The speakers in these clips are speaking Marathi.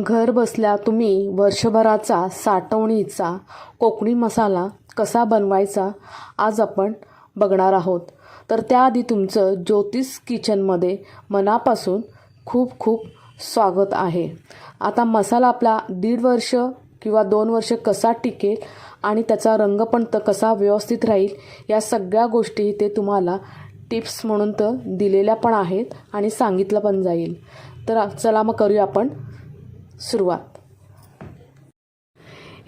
घर बसल्या तुम्ही वर्षभराचा साठवणीचा कोकणी मसाला कसा बनवायचा आज आपण बघणार आहोत. तर त्याआधी तुमचं ज्योतिष किचनमध्ये मनापासून खूप खूप स्वागत आहे. आता मसाला आपला दीड वर्ष किंवा दोन वर्ष कसा टिकेल आणि त्याचा रंग पण तर कसा व्यवस्थित राहील या सगळ्या गोष्टी ते तुम्हाला टिप्स म्हणून तर दिलेल्या पण आहेत आणि सांगितलं पण जाईल. तर चला मग करूया आपण सुरुवात.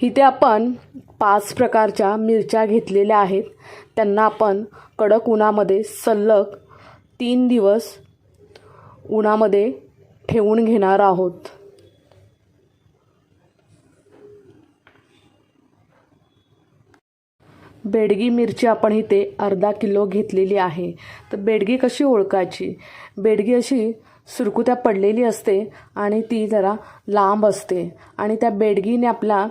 इथे आपण पाच प्रकारच्या मिरच्या घेतलेल्या आहेत. त्यांना आपण कडक उन्हामध्ये सलग तीन दिवस उन्हामध्ये ठेवून घेणार आहोत. बेडगी मिरची आपण इथे अर्धा किलो घेतलेली आहे. तर बेडगी कशी ओळखायची? बेडगी अशी सुरकुत्या पडलेली असते आणि ती जरा लांब असते. आणि त्या बेडगीने आपला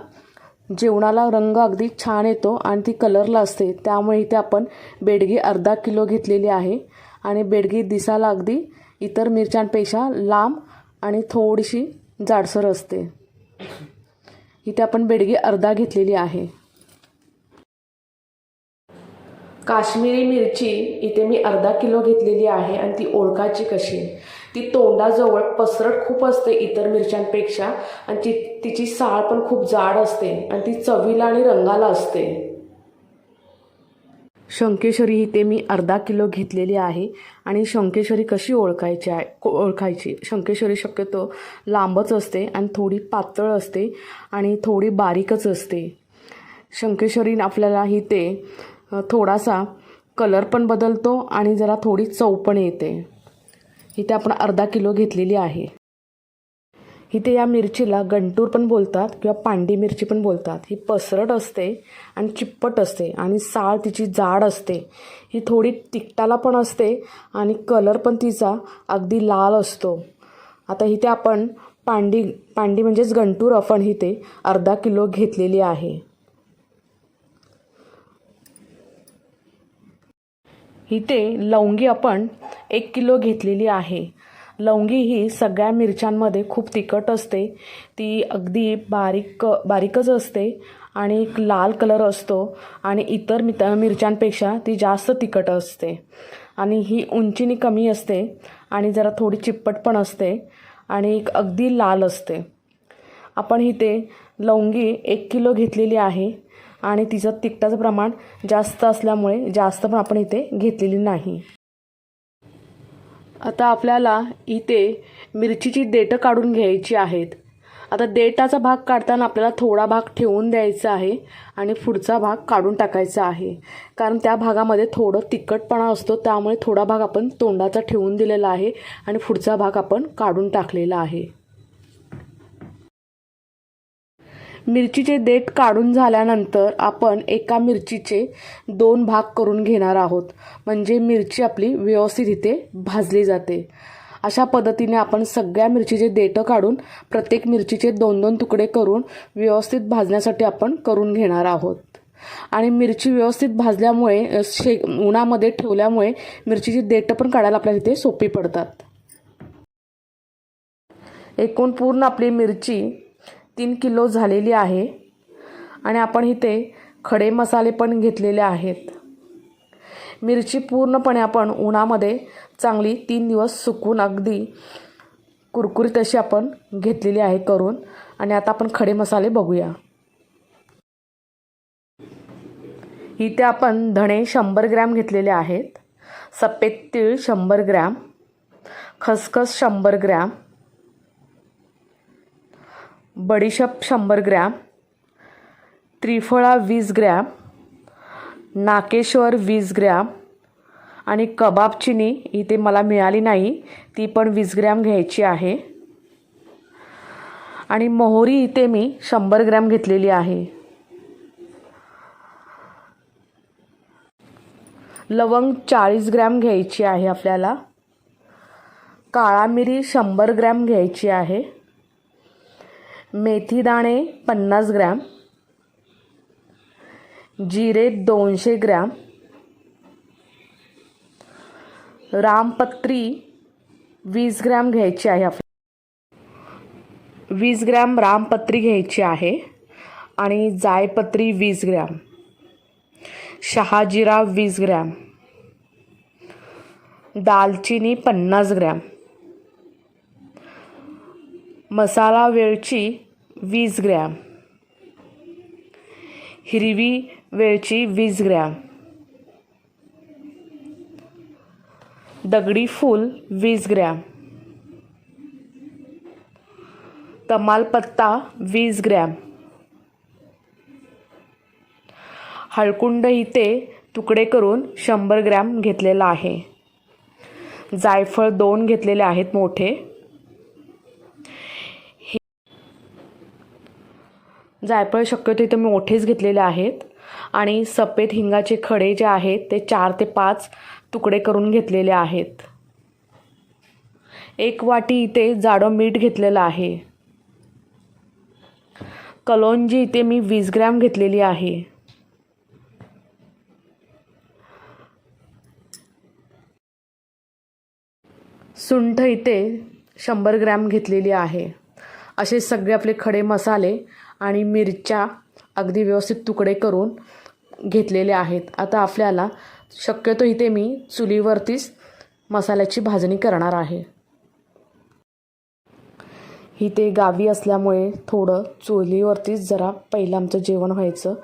जेवणाला रंग अगदी छान येतो आणि ती कलरला असते. त्यामुळे इथे आपण बेडगी अर्धा किलो घेतलेली आहे. आणि बेडगी दिसायला अगदी इतर मिरच्यांपेक्षा लांब आणि थोडीशी जाडसर असते. इथे आपण बेडगी अर्धा घेतलेली आहे. काश्मीरी मिरची इथे मी अर्धा किलो घेतलेली आहे आणि ती ओळखाची कशी? ती तोंडाजवळ पसरट खूप असते इतर मिरच्यांपेक्षा आणि ती तिची साळ पण खूप जाड असते आणि ती चवीला आणि रंगाला असते. शंकेश्वरी इथे मी अर्धा किलो घेतलेली आहे आणि शंकेश्वरी कशी ओळखायची आहे ओळखायची? शंकेश्वरी शक्यतो लांबच असते आणि थोडी पातळ असते आणि थोडी बारीकच असते. शंकेश्वरी आपल्याला इथे थोडासा कलर पण बदलतो आणि जरा थोडी चव पण येते. इथे आपण अर्धा किलो घेतलेली आहे. इथे या मिरचीला गंटूर पण बोलतात किंवा पांडी मिरची पण बोलतात. ही पसरट असते आणि चिप्पट असते आणि साळ तिची जाड असते. ही थोडी तिकटाला पण असते आणि कलर पण तिचा अगदी लाल असतो. आता इथे आपण पांडी पांडी म्हणजेच गंटूर आपण इथे अर्धा किलो घेतलेली आहे. इथे लवंगी आपण एक किलो घेतलेली आहे. लवंगी ही सगळ्या मिरच्यांमध्ये खूप तिखट असते. ती अगदी बारीक बारीकच असते आणि एक लाल कलर असतो आणि इतर मित मिरच्यांपेक्षा ती जास्त तिखट असते. आणि ही उंचीने कमी असते आणि जरा थोडी चिप्पट पण असते आणि एक अगदी लाल असते. आपण इथे लवंगी एक किलो घेतलेली आहे. आणि तिचं तिखटाचं प्रमाण जास्त असल्यामुळे जास्त पण आपण इथे घेतलेली नाही. आता आपल्याला इथे मिरचीची देठं काढून घ्यायची आहेत. आता देठाचा भाग काढताना आपल्याला थोडा भाग ठेवून द्यायचा आहे आणि पुढचा भाग काढून टाकायचा आहे. कारण त्या भागामध्ये थोडं तिखटपणा असतो त्यामुळे थोडा भाग आपण तोंडाचा ठेवून दिलेला आहे आणि पुढचा भाग आपण काढून टाकलेला आहे. मिरचीचे देठ काढून झाल्यानंतर आपण एका मिरचीचे दोन भाग करून घेणार आहोत. म्हणजे मिरची आपली व्यवस्थित इथे भाजली जाते. अशा पद्धतीने आपण सगळ्या मिरचीचे देठं काढून प्रत्येक मिरचीचे दोन दोन तुकडे करून व्यवस्थित भाजण्यासाठी आपण करून घेणार आहोत. आणि मिरची व्यवस्थित भाजल्यामुळे शे उन्हामध्ये ठेवल्यामुळे मिरचीची देठं पण काढायला आपल्याला इथे सोपी पडतात. एकूण पूर्ण आपली मिरची तीन किलो झालेली आहे आणि आपण इथे खडे मसाले पण घेतलेले आहेत. मिरची पूर्णपणे आपण उन्हामध्ये चांगली तीन दिवस सुकून अगदी कुरकुरीत अशी आपण घेतलेली आहे करून. आणि आता आपण खडे मसाले बघूया. इथे आपण धणे शंभर ग्रॅम घेतलेले आहेत. सफेद तीळ शंभर ग्रॅम. खसखस शंभर ग्रॅम. बडीशेप शंभर ग्रॅम त्रिफळा वीस ग्रॅम नाकेश्वर वीस ग्रॅम आणि कबाब चिनी इथे मला मिळाली नाही ती पण वीस ग्रॅम घ्यायची आहे. आणि मोहरी इथे मी शंभर ग्रॅम घेतलेली आहे. लवंग चाळीस ग्रॅम घ्यायची आहे आपल्याला. काळा मिरी शंभर ग्रॅम घ्यायची आहे. मेथी दाणे पन्नास ग्रॅम. जिरे दोनशे ग्रॅम. रामपत्री वीस ग्रॅम घ्यायची आहे आपली. वीस ग्रॅम रामपत्री घ्यायची आहे आणि जायपत्री वीस ग्रॅम. शहाजिरा वीस ग्रॅम. दालचिनी पन्नास ग्रॅम. मसाला वेलची वीस ग्रॅम. हिरवी वेलची वीस ग्रॅम. दगडी फूल वीस ग्रॅम. तमालपत्ता वीस ग्रॅम. हळकुंड इथे तुकडे करून शंभर ग्रॅम घेतलेला आहे. जायफळ दोन घेतलेले आहेत मोठे. जायफळ शक्यतो इथे मी मोठेच घेतलेले आहेत. आणि सफेद हिंगाचे खडे जे आहेत ते चार ते पाच तुकडे करून घेतलेले आहेत. एक वाटी इथे जाडं मीठ घेतलेलं आहे. कलोंजी इथे मी वीस ग्रॅम घेतलेली आहे. सुंठ इथे शंभर ग्रॅम घेतलेली आहे. असे सगळे आपले खडे मसाले आणि मिरच्या अगदी व्यवस्थित तुकडे करून घेतलेले आहेत. आता आपल्याला शक्यतो इथे मी चुलीवरतीच मसाल्याची भाजणी करणार आहे. इथे गावी असल्यामुळे थोडं चुलीवरतीच जरा पहिलं आमचं जेवण व्हायचं.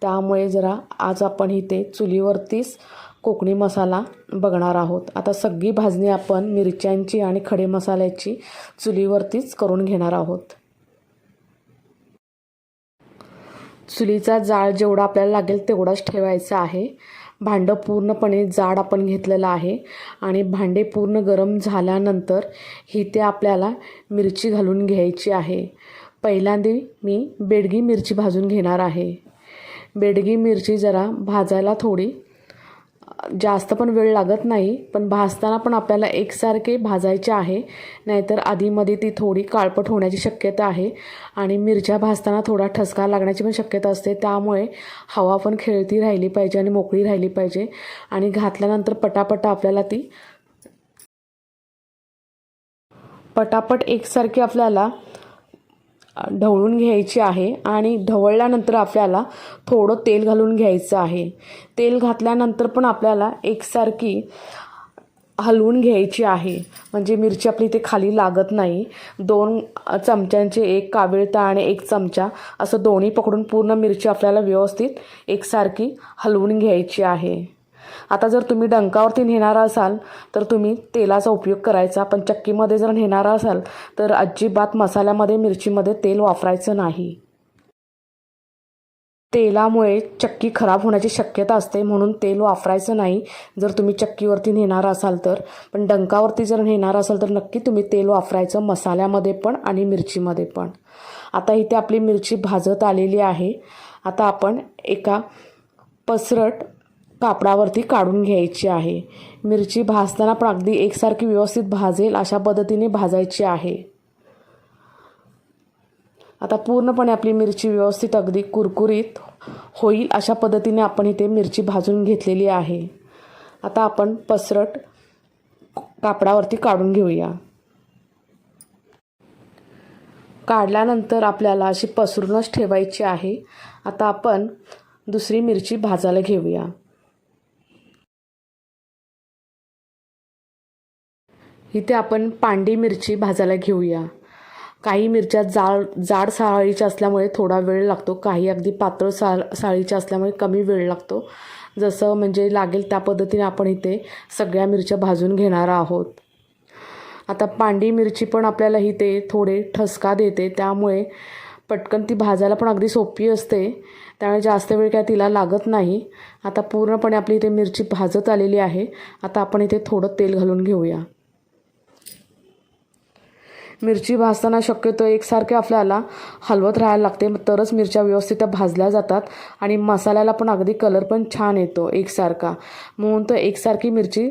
त्यामुळे जरा आज आपण इथे चुलीवरतीच कोकणी मसाला बघणार आहोत. आता सगळी भाजणी आपण मिरच्यांची आणि खडे मसाल्याची चुलीवरतीच करून घेणार आहोत. चुलीचा जाळ जेवढा आपल्याला लागेल तेवढाच ठेवायचा आहे. भांडं पूर्णपणे जाड आपण घेतलेलं आहे आणि भांडे पूर्ण गरम झाल्यानंतर ही ते आपल्याला मिरची घालून घ्यायची आहे. पहिल्यांदा मी बेडगी मिरची भाजून घेणार आहे. बेडगी मिरची जरा भाजायला थोडी जास्त पण वेळ लागत नाही पण भाजताना पण आपल्याला एकसारखे भाजायचे आहे. नाहीतर आधीमध्ये ती थोडी काळपट होण्याची शक्यता आहे आणि मिरच्या भाजताना थोडा ठसका लागण्याची पण शक्यता असते. त्यामुळे हवा पण खेळती राहिली पाहिजे आणि मोकळी राहिली पाहिजे. आणि घातल्यानंतर पटापटा आपल्याला ती पटापट एकसारखी आपल्याला ढवळून घ्यायची आहे आणि ढवळल्यानंतर आपल्याला थोडं तेल घालून घ्यायचं आहे. तेल घातल्यानंतर पण आपल्याला एकसारखी हलवून घ्यायची आहे. म्हणजे मिरची आपली इथे खाली लागत नाही. दोन चमच्यांचे एक काविळता आणि एक चमचा असं दोन्ही पकडून पूर्ण मिरची आपल्याला व्यवस्थित एकसारखी हलवून घ्यायची आहे. आता जर तुम्ही डंकावरती नेणारा असाल तर तुम्ही तेलाचा उपयोग करायचा. पण चक्कीमध्ये जर नेणारा असाल तर अजिबात मसाल्यामध्ये मिरचीमध्ये तेल वापरायचं नाही. तेलामुळे चक्की खराब होण्याची शक्यता असते म्हणून तेल वापरायचं नाही. जर तुम्ही चक्कीवरती नेणार असाल तर पण डंकावरती जर नेणार असाल तर नक्की तुम्ही तेल वापरायचं मसाल्यामध्ये पण आणि मिरचीमध्ये पण. आता इथे आपली मिरची भाजत आलेली आहे. आता आपण एका पसरट कापडावरती काढून घ्यायची आहे. मिरची भाजताना पण अगदी एकसारखी व्यवस्थित भाजेल अशा पद्धतीने भाजायची आहे. आता पूर्णपणे आपली मिरची व्यवस्थित अगदी कुरकुरीत होईल अशा पद्धतीने आपण इथे मिरची भाजून घेतलेली आहे. आता आपण पसरट कापडावरती काढून घेऊया. काढल्यानंतर आपल्याला अशी पसरूनच ठेवायची आहे. आता आपण दुसरी मिरची भाजायला घेऊया. इथे आपण पांडी मिरची भाजायला घेऊया. काही मिरच्या जाड जाड साळीच्या असल्यामुळे थोडा वेळ लागतो. काही अगदी पातळ साळ साळीच्या असल्यामुळे कमी वेळ लागतो. जसं म्हणजे लागेल त्या पद्धतीने आपण इथे सगळ्या मिरच्या भाजून घेणार आहोत. आता पांडी मिरची पण आपल्याला इथे थोडे ठसका देते. त्यामुळे पटकन ती भाजायला पण अगदी सोपी असते. त्यामुळे जास्त वेळ काय तिला लागत नाही. आता पूर्णपणे आपली इथे मिरची भाजत आलेली आहे. आता आपण इथे थोडं तेल घालून घेऊया. मिरची भाजताना शक्यतो एकसारखे आपल्याला हलवत राहायला लागते. तरच मिरच्या व्यवस्थित भाजल्या जातात आणि मसाल्याला पण अगदी कलर पण छान येतो एकसारखा. म्हणून तर एकसारखी मिरची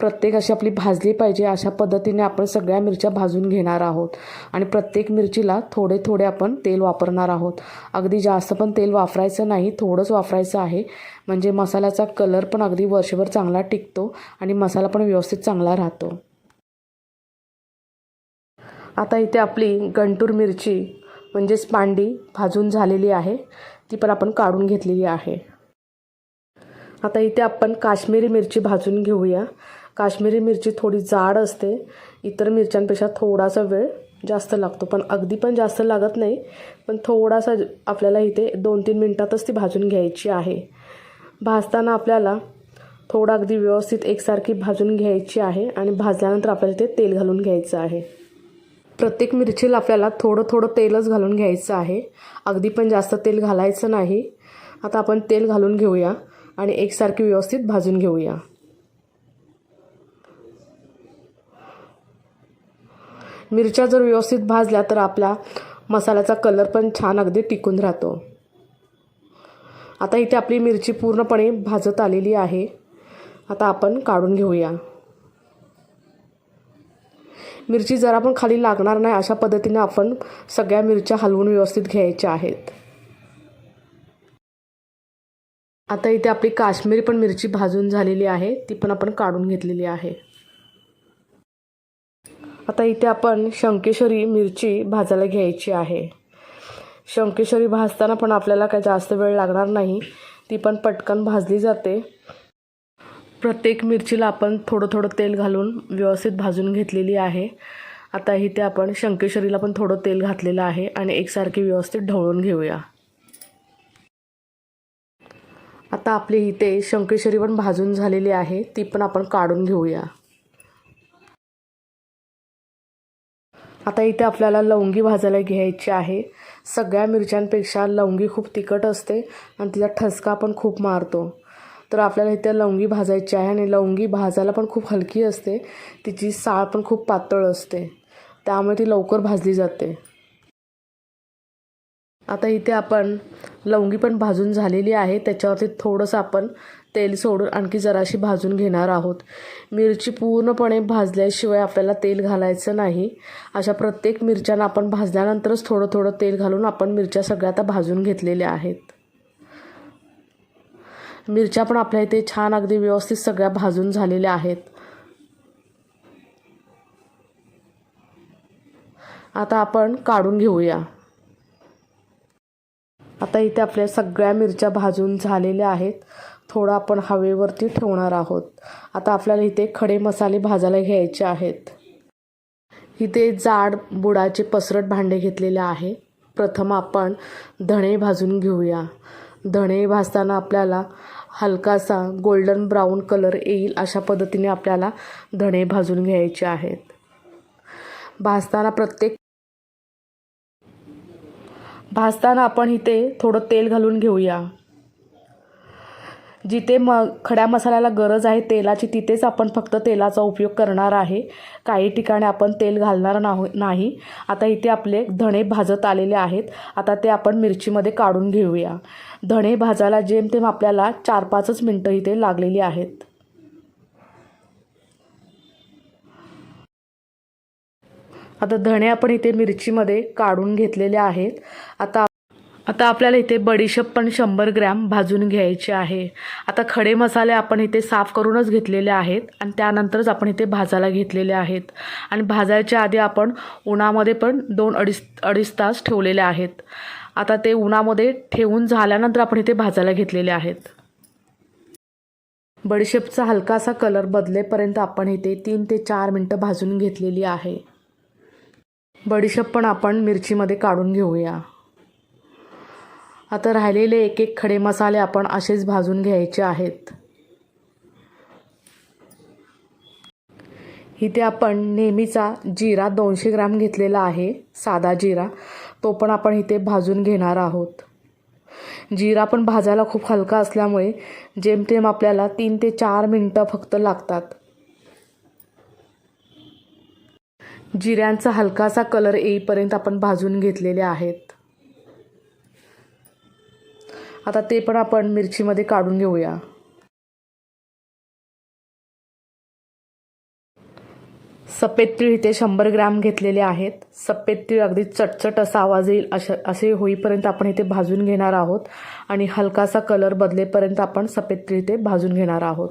प्रत्येक अशी आपली भाजली पाहिजे. अशा पद्धतीने आपण सगळ्या मिरच्या भाजून घेणार आहोत. आणि प्रत्येक मिरचीला थोडे थोडे आपण तेल वापरणार आहोत. अगदी जास्त पण तेल वापरायचं नाही थोडंच वापरायचं आहे. म्हणजे मसाल्याचा कलर पण अगदी वर्षभर चांगला टिकतो आणि मसाला पण व्यवस्थित चांगला राहतो. आता इथे आपली गंटूर मिरची म्हणजेच पांडी भाजून झालेली आहे. ती पण आपण काढून घेतलेली आहे. आता इथे आपण काश्मीरी मिरची भाजून घेऊया. काश्मीरी मिरची थोडी जाड असते. इतर मिरच्यांपेक्षा थोडासा वेळ जास्त लागतो. पण अगदी पण जास्त लागत नाही. पण थोडासा आपल्याला इथे दोन तीन मिनटातच ती भाजून घ्यायची आहे. भाजताना आपल्याला थोडा अगदी व्यवस्थित एकसारखी भाजून घ्यायची आहे आणि भाजल्यानंतर आपल्याला ते तेल घालून घ्यायचं आहे. प्रत्येक मिरचीला आपल्याला थोडं थोडं तेलच घालून घ्यायचं आहे. अगदी पण जास्त तेल घालायचं नाही. आता आपण तेल घालून घेऊया आणि एकसारखी व्यवस्थित भाजून घेऊया. मिरच्या जर व्यवस्थित भाजल्या तर आपला मसाल्याचा कलर पण छान अगदी टिकून राहतो. आता इथे आपली मिरची पूर्णपणे भाजत आलेली आहे. आता आपण काढून घेऊया. मिरची जरा पण खाली लागणार नाही अशा पद्धतीने आपण सगळ्या मिरच्या हलवून व्यवस्थित घ्यायच्या आहेत. आता इथे आपली काश्मीरी पण मिरची भाजून झालेली आहे. ती पण आपण काढून घेतलेली आहे. आता इथे आपण शंकेश्वरी मिरची भाजायला घ्यायची आहे. शंकेश्वरी भाजताना पण आपल्याला काही जास्त वेळ लागणार नाही. ती पण पटकन भाजली जाते. प्रत्येक मिरचीला आपण थोडं थोडं तेल घालून व्यवस्थित भाजून घेतलेली आहे. आता इथे आपण शंकेश्वरीला पण थोडं तेल घातलेलं आहे आणि एकसारखी व्यवस्थित ढवळून घेऊया. आता आपली इथे शंकेश्वरी पण भाजून झालेली आहे ती पण आपण काढून घेऊया. आता इथे आपल्याला लवंगी भाजायला घ्यायची आहे. सगळ्या मिरच्यांपेक्षा लवंगी खूप तिखट असते आणि तिचा ठसका पण खूप मारतो. तर आपल्याला इथे लवंगी भाजायची आहे आणि लवंगी भाजायला पण खूप हलकी असते. तिची साळ पण खूप पातळ असते. त्यामुळे ती लवकर भाजली जाते. आता इथे आपण लवंगी पण भाजून झालेली आहे. त्याच्यावरती थोडंसं आपण तेल सोडून आणखी जराशी भाजून घेणार आहोत. मिरची पूर्णपणे भाजल्याशिवाय आपल्याला तेल घालायचं नाही. अशा प्रत्येक मिरच्यांना आपण भाजल्यानंतरच थोडं थोडं तेल घालून आपण मिरच्या सगळ्या आता भाजून घेतलेल्या आहेत. मिरच्या पण आपल्या इथे छान अगदी व्यवस्थित सगळ्या भाजून झालेल्या आहेत. आता आपण काढून घेऊया. आता इथे आपल्या सगळ्या मिरच्या भाजून झालेल्या आहेत. थोडं आपण हवेवरती ठेवणार आहोत. आता आपल्याला इथे खडे मसाले भाजायला घ्यायचे आहेत. इथे जाड बुडाचे पसरट भांडे घेतलेले आहे. प्रथम आपण धणे भाजून घेऊया. धणे भाजताना आपल्याला हलकासा गोल्डन ब्राऊन कलर येईल अशा पद्धतीने आपल्याला धणे भाजून घ्यायचे आहेत. भाजताना प्रत्येक भाजताना आपण इथे थोडं तेल घालून घेऊया. जिथे म खड्या मसाल्याला गरज आहे तेलाची तिथेच आपण फक्त तेलाचा उपयोग करणार आहे. काही ठिकाणी आपण तेल घालणार नाहो नाही. आता इथे आपले धणे भाजत आलेले आहेत. आता ते आपण मिरचीमध्ये काढून घेऊया. धणे भाजायला जेमतेम आपल्याला चार पाचच मिनटं इथे लागलेली आहेत. आता धणे आपण इथे मिरचीमध्ये काढून घेतलेले आहेत. आता आता आपल्याला इथे बडीशेप पण शंभर ग्रॅम भाजून घ्यायचे आहे. आता खडे मसाले आपण इथे साफ करूनच घेतलेले आहेत आणि त्यानंतरच आपण इथे भाजायला घेतलेले आहेत. आणि भाजायच्या आधी आपण उन्हामध्ये पण दोन अडीच अडीच तास ठेवलेले आहेत. आता ते उन्हामध्ये ठेवून झाल्यानंतर आपण इथे भाजायला घेतलेले आहेत. बडीशेपचा हलकासा कलर बदलेपर्यंत आपण इथे तीन ते चार मिनटं भाजून घेतलेली आहे. बडीशेप पण आपण मिरचीमध्ये काढून घेऊया. आता राहिलेले एक एक खडे मसाले आपण असेच भाजून घ्यायचे आहेत. इथे आपण नेहमीचा जिरा दोनशे ग्राम घेतलेला आहे साधा जिरा. तो पण आपण इथे भाजून घेणार आहोत. जिरा पण भाजायला खूप हलका असल्यामुळे जेमतेम आपल्याला तीन ते चार मिनटं फक्त लागतात. जिऱ्यांचा हलकासा कलर येईपर्यंत आपण भाजून घेतलेले आहेत. आता ते पण आपण मिरचीमध्ये काढून घेऊया. सफेद तीळ इथे शंभर ग्रॅम घेतलेले आहेत. सफेद तीळ अगदी चटचट असा आवाज येईल अशा असे होईपर्यंत आपण इथे भाजून घेणार आहोत. आणि हलकासा कलर बदलेपर्यंत आपण सफेद तीळ इथे भाजून घेणार आहोत.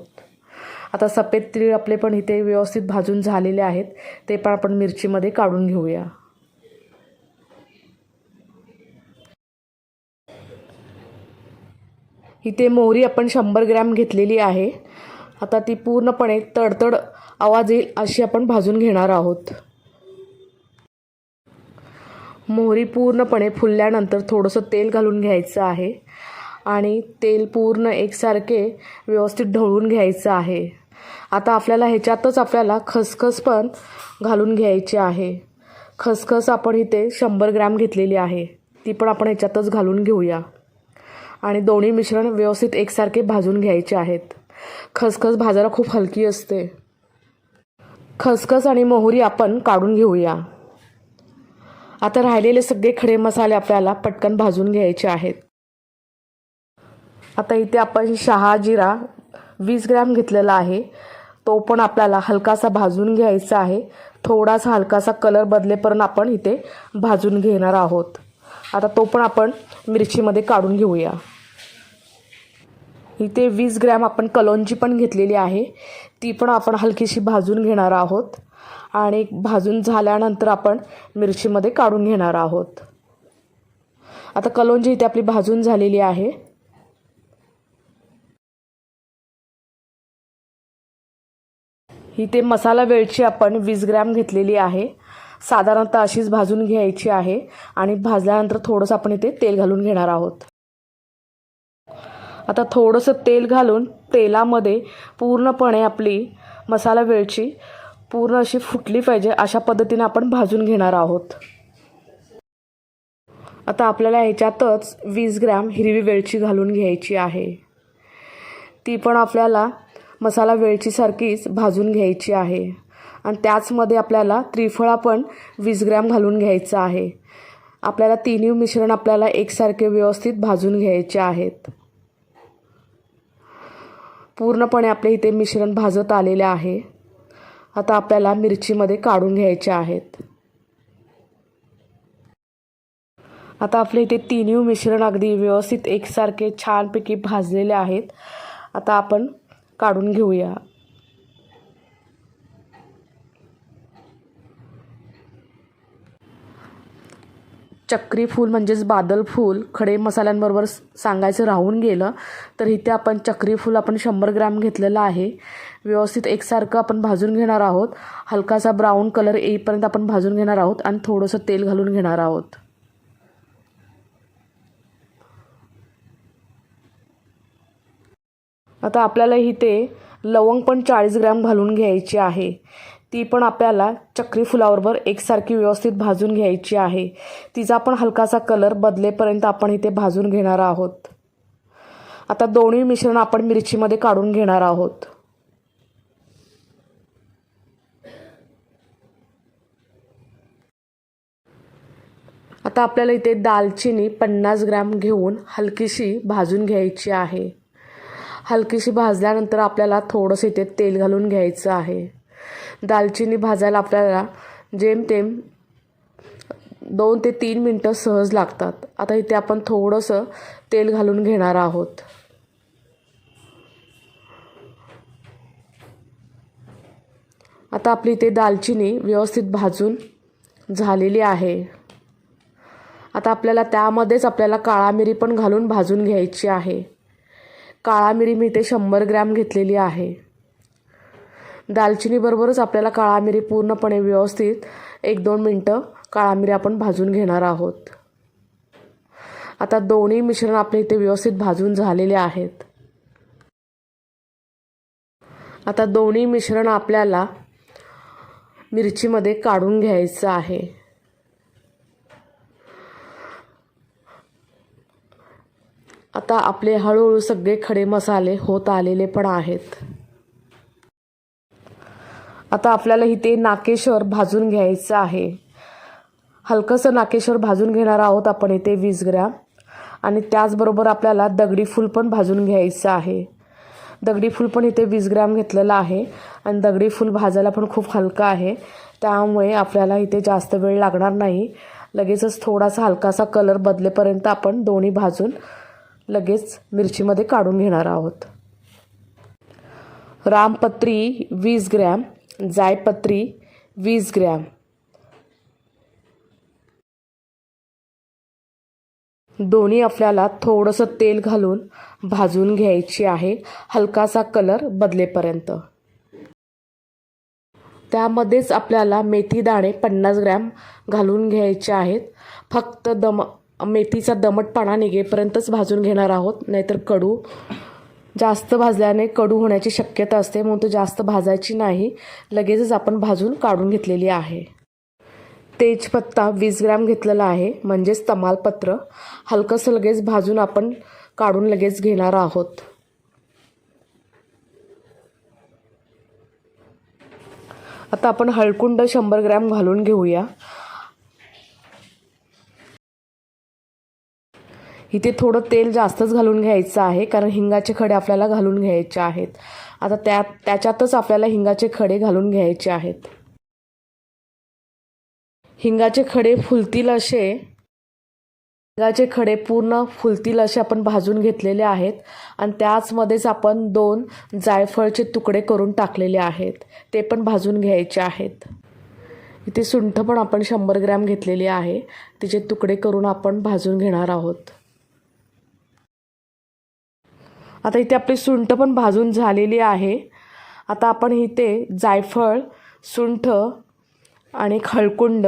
आता सफेद तीळ आपले पण इथे व्यवस्थित भाजून झालेले आहेत. ते पण आपण मिरचीमध्ये काढून घेऊया. इथे मोहरी आपण शंभर ग्रॅम घेतलेली आहे. आता ती पूर्णपणे तडतड आवाज येईल अशी आपण भाजून घेणार आहोत. मोहरी पूर्णपणे फुलल्यानंतर थोडंसं तेल घालून घ्यायचं आहे आणि तेल पूर्ण एकसारखे व्यवस्थित ढवळून घ्यायचं आहे. आता आपल्याला ह्याच्यातच आपल्याला खसखस पण घालून घ्यायची आहे. खसखस आपण इथे शंभर ग्रॅम घेतलेली आहे. ती पण आपण ह्याच्यातच घालून घेऊया. आणि दोन्ही मिश्रण व्यवस्थित एकसारखे भाजून घ्यायचे आहेत. खसखस भाजायला खूप हलकी असते. खसखस आणि मोहरी आपण काढून घेऊया. आता राहिलेले सगळे खडे मसाले आपल्याला पटकन भाजून घ्यायचे आहेत. आता इथे आपण शहा जिरा वीस ग्रॅम घेतलेला आहे. तो पण आपल्याला हलकासा भाजून घ्यायचा आहे. थोडासा हलकासा कलर बदलेपर्यंत आपण इथे भाजून घेणार आहोत. आता तो पण आपण मिरचीमध्ये काढून घेऊया. इथे वीस ग्रॅम आपण कलोंजी पण घेतलेली आहे. ती पण आपण हलकीशी भाजून घेणार आहोत. आणि भाजून झाल्यानंतर आपण मिरचीमध्ये काढून घेणार आहोत. आता कलोंजी इथे आपली भाजून झालेली आहे. इथे मसाला वेळची आपण वीस ग्रॅम घेतलेली आहे. साधारणतः अशीच भाजून घ्यायची आहे आणि भाजल्यानंतर थोडंसं आपण इथे तेल घालून घेणार आहोत. आता थोडंसं तेल घालून तेलामध्ये पूर्णपणे आपली मसाला वेळची पूर्ण अशी फुटली पाहिजे अशा पद्धतीने आपण भाजून घेणार आहोत. आता आपल्याला ह्याच्यातच वीस ग्रॅम हिरवी वेलची घालून घ्यायची आहे. ती पण आपल्याला मसाला वेलचीसारखीच भाजून घ्यायची आहे. आणि त्याचमध्ये आपल्याला त्रिफळा पण वीस ग्रॅम घालून घ्यायचं आहे. आपल्याला तिन्ही मिश्रण आपल्याला एकसारखे व्यवस्थित भाजून घ्यायचे आहेत. पूर्णपणे आपले इथे मिश्रण भाजत आलेले आहे. आता आपल्याला मिरचीमध्ये काढून घ्यायचे आहेत. आता आपले इथे तिन्ही मिश्रण अगदी व्यवस्थित एकसारखे छानपैकी भाजलेले आहेत. आता आपण काढून घेऊया. चक्री फूल म्हणजेच बादल फूल खडे मसाल्यांबरोबर सांगायचं राहून गेलं तर इथे आपण चक्री फूल आपण शंभर ग्रॅम घेतलेलं आहे. व्यवस्थित एकसारखं आपण भाजून घेणार आहोत. हलकासा ब्राऊन कलर येईपर्यंत आपण भाजून घेणार आहोत आणि थोडंसं तेल घालून घेणार आहोत. आता आपल्याला इथे लवंग पण चाळीस ग्रॅम घालून घ्यायची आहे. ती पण आपल्याला चक्री फुलाबरोबर एकसारखी व्यवस्थित भाजून घ्यायची आहे. तिचा पण हलकासा कलर बदलेपर्यंत आपण इथे भाजून घेणार आहोत. आता दोन्ही मिश्रण आपण मिरचीमध्ये काढून घेणार आहोत. आता आपल्याला इथे दालचिनी पन्नास ग्रॅम घेऊन हलकीशी भाजून घ्यायची आहे. हलकीशी भाजल्यानंतर आपल्याला थोडंसं इथे तेल घालून घ्यायचं आहे. दालचिनी भाजायला आपल्याला जेमतेम दोन ते तीन मिनटं सहज लागतात. आता इथे आपण थोडंसं तेल घालून घेणार आहोत. आता आपली इथे दालचिनी व्यवस्थित भाजून झालेली आहे. आता आपल्याला त्यामध्येच आपल्याला काळा मिरी पण घालून भाजून घ्यायची आहे. काळा मिरी मी इथे शंभर ग्रॅम घेतलेली आहे. दालचिनीबरोबरच आपल्याला काळा मिरी पूर्णपणे व्यवस्थित एक दोन मिनटं काळा मिरी आपण भाजून घेणार आहोत. आता दोन्ही मिश्रण आपले इथे व्यवस्थित भाजून झालेले आहेत. आता दोन्ही मिश्रण आपल्याला मिरचीमध्ये काढून घ्यायचं आहे. आता आपले हळूहळू सगळे खडे मसाले होत आलेले पण आहेत. आता आपल्याला इथे नाकेश्वर भाजून घ्यायचं आहे. हलकंसं नाकेश्वर भाजून घेणार आहोत आपण इथे वीस ग्रॅम. आणि त्याचबरोबर आपल्याला दगडी फूल पण भाजून घ्यायचं आहे. दगडी फूल पण इथे वीस ग्रॅम घेतलेलं आहे. आणि दगडी फूल भाजायला पण खूप हलकं आहे. त्यामुळे आपल्याला इथे जास्त वेळ लागणार नाही. लगेचच थोडासा हलकासा कलर बदलेपर्यंत आपण दोन्ही भाजून लगेच मिरचीमध्ये काढून घेणार आहोत. रामपत्री वीस ग्रॅम. जायपत्री वीस ग्रॅम. दोन्ही आपल्याला थोडंसं तेल घालून भाजून घ्यायची आहे. हलकासा कलर बदलेपर्यंत. त्यामध्येच आपल्याला मेथी दाणे पन्नास ग्रॅम घालून घ्यायचे आहेत. फक्त दम मेथीचा दमटपणा निघेपर्यंतच भाजून घेणार आहोत नाहीतर कडू जास्त भाजल्याने कडू होण्याची शक्यता असते म्हणून तो जास्त भाजायची नाही. लगेचच आपण भाजून काढून घेतलेली आहे. तेजपत्ता वीस ग्रॅम घेतलेला आहे म्हणजेच तमालपत्र. हलकंसं लगेच भाजून आपण काढून लगेच घेणार आहोत. आता आपण हळकुंड शंभर ग्रॅम घालून घेऊया. इथे थोडं तेल जास्तच घालून घ्यायचं आहे कारण हिंगाचे खडे आपल्याला घालून घ्यायचे आहेत. आता त्या त्याच्यातच आपल्याला हिंगाचे खडे घालून घ्यायचे आहेत. हिंगाचे खडे फुलतील असे हिंगाचे खडे पूर्ण फुलतील असे आपण भाजून घेतलेले आहेत. आणि त्याचमध्येच आपण दोन जायफळचे तुकडे करून टाकलेले आहेत. ते पण भाजून घ्यायचे आहेत. इथे सुंठ पण आपण शंभर ग्रॅम घेतलेली आहे. तिचे तुकडे करून आपण भाजून घेणार आहोत. आता इथे आपली सुंठ पण भाजून झालेली आहे. आता आपण इथे जायफळ सुंठ आणि खळकुंड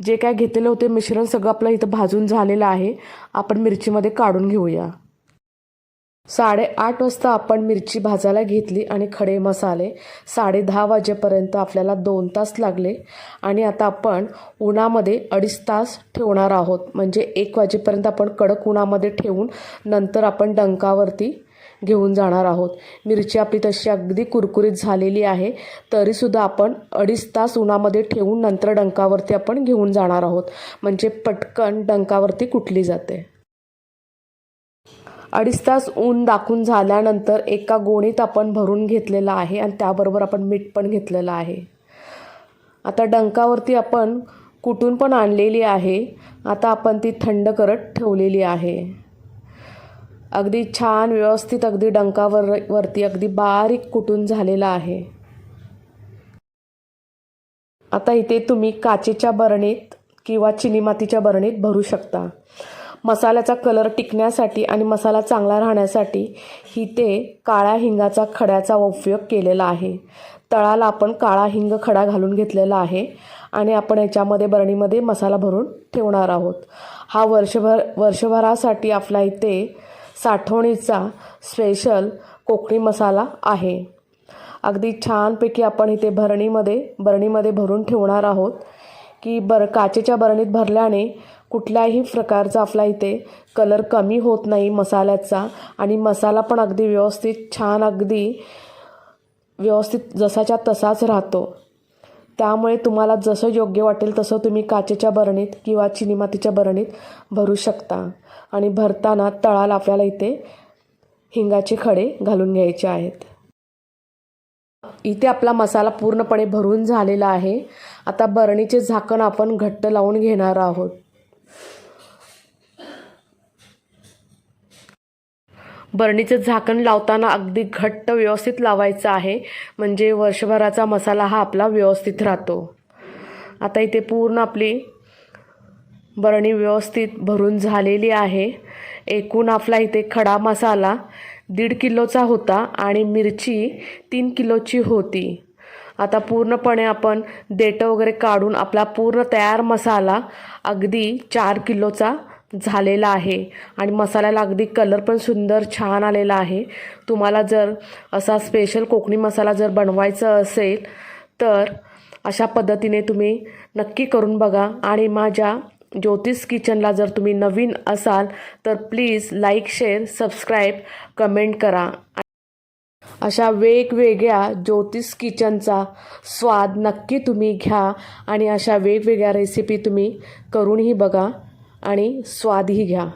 जे काय घेतलेलं होते मिश्रण सगळं आपलं इथं भाजून झालेलं आहे. आपण मिरचीमध्ये काढून घेऊया. साडेआठ वाजता आपण मिरची भाजायला घेतली आणि खडे मसाले साडे दहा वाजेपर्यंत आपल्याला दोन तास लागले. आणि आता आपण उन्हामध्ये अडीच तास ठेवणार आहोत. म्हणजे एक वाजेपर्यंत आपण कडक उन्हामध्ये ठेवून नंतर आपण डंकावरती घेऊन जाणार आहोत. मिरची आपली तशी अगदी कुरकुरीत झालेली आहे तरीसुद्धा आपण अडीच तास उन्हामध्ये ठेवून नंतर डंकावरती आपण घेऊन जाणार आहोत. म्हणजे पटकन डंकावरती कुटली जाते. अडीच तास ऊन दाखवून झाल्यानंतर एका गोणीत आपण भरून घेतलेलं आहे आणि त्याबरोबर आपण मीठ पण घेतलेलं आहे. आता डंकावरती आपण कुटून पण आणलेली आहे. आता आपण ती थंड करत ठेवलेली आहे. अगदी छान व्यवस्थित अगदी डंकावर वरती अगदी बारीक कुटून झालेला आहे. आता इथे तुम्ही काचेच्या बरणीत किंवा चिनी मातीच्या बरणीत भरू शकता. मसाल्याचा कलर टिकण्यासाठी आणि मसाला चांगला राहण्यासाठी इथे काळ्या हिंगाचा खड्याचा उपयोग केलेला आहे. तळाला आपण काळा हिंग खडा घालून घेतलेला आहे आणि आपण याच्यामध्ये बरणीमध्ये मसाला भरून ठेवणार आहोत. हा वर्षभर वर्षभरासाठी आपला इथे साठवणीचा स्पेशल कोकणी मसाला आहे. अगदी छानपैकी आपण इथे भरणीमध्ये बरणीमध्ये भरून ठेवणार आहोत की बर काचेच्या बरणीत भरल्याने कुठल्याही प्रकारचा आपला इथे कलर कमी होत नाही मसाल्याचा. आणि मसाला पण अगदी व्यवस्थित छान अगदी व्यवस्थित जसाच्या तसाच राहतो. त्यामुळे तुम्हाला जसं योग्य वाटेल तसं तुम्ही काचेच्या बरणीत किंवा चिनीमातीच्या बरणीत भरू शकता. आणि भरताना तळाला आपल्याला इथे हिंगाचे खडे घालून घ्यायचे आहेत. इथे आपला मसाला पूर्णपणे भरून झालेला आहे. आता बरणीचे झाकण आपण घट्ट लावून घेणार आहोत. बरणीचं झाकण लावताना अगदी घट्ट व्यवस्थित लावायचं आहे. म्हणजे वर्षभराचा मसाला हा आपला व्यवस्थित राहतो. आता इथे पूर्ण आपली बरणी व्यवस्थित भरून झालेली आहे. एकूण आपला इथे खडा मसाला दीड किलोचा होता आणि मिरची तीन किलोची होती. आता पूर्णपणे आपण देठं वगैरे काढून आपला पूर्ण तयार मसाला अगदी चार किलोचा झालेला आहे. आणि मसाल्याला अगदी कलर पण सुंदर छान आलेला आहे. तुम्हाला जर असा स्पेशल कोकणी मसाला जर बनवायचा असेल तर अशा पद्धतीने तुम्ही नक्की करून बघा. आणि माझ्या ज्योतिष किचनला जर तुम्ही नवीन असाल तर please like share subscribe comment करा. अशा वेगवेगळ्या ज्योतिष किचनचा स्वाद नक्की तुम्ही घ्या. आणि अशा वेगवेगळ्या रेसिपी तुम्ही करूनही बघा. आणि स्वादही घ्या.